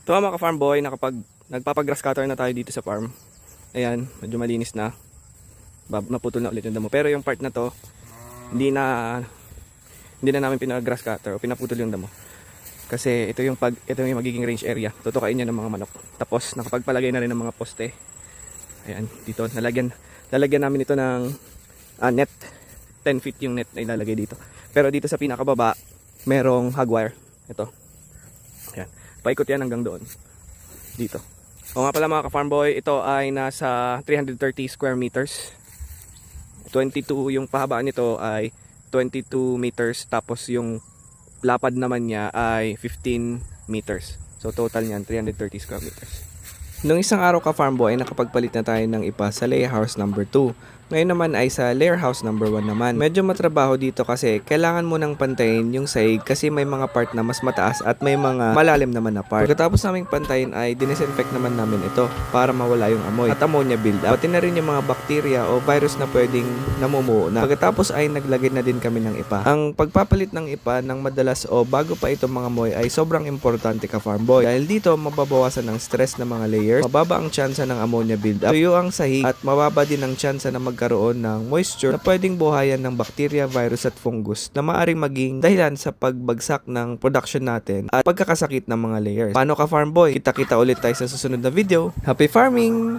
Ito mga ka-farm boy, nakapag nagpapagrass cutter na tayo dito sa farm. Ayan, medyo malinis na. Naputol na ulit yung damo. Pero yung part na to, hindi na hindi na namin pinag-grass cutter o pinaputol yung damo. Kasi ito yung pag ito yung magiging range area. Tutukain niya ng mga manok. Tapos nakapagpalagay na rin ng mga poste. Ayan, dito nalagyan lalagyan namin ito ng ah, net. 10 feet yung net na ilalagay dito. Pero dito sa pinakababa, merong hog wire. Ito. Paikot yan hanggang doon. Dito. O nga pala mga ka-farm boy, ito ay nasa 330 square meters. 22 yung pahabaan nito ay 22 meters tapos yung lapad naman niya ay 15 meters. So total niyan 330 square meters. Nung isang araw ka farm boy, nakapagpalit na tayo ng ipa sa layer house number 2. Ngayon naman ay sa layer house number 1 naman. Medyo matrabaho dito kasi kailangan mo nang pantayin yung sahig kasi may mga part na mas mataas at may mga malalim naman na part. Pagkatapos naming pantayin ay dinisinfect naman namin ito para mawala yung amoy at ammonia buildup. Pati na rin yung mga bacteria o virus na pwedeng namumuo na. Pagkatapos ay naglagay na din kami ng ipa. Ang pagpapalit ng ipa ng madalas o bago pa ito mga moy ay sobrang importante ka farm boy. Dahil dito mababawasan ng stress ng mga layers, mababa ang tsansa ng ammonia buildup, tuyo ang sahig at mababa din ang tsansa na magkaroon ng moisture na pwedeng buhayan ng bacteria, virus at fungus na maaring maging dahilan sa pagbagsak ng production natin at pagkakasakit ng mga layers. Paano ka farm boy? Kita-kita ulit tayo sa susunod na video. Happy farming!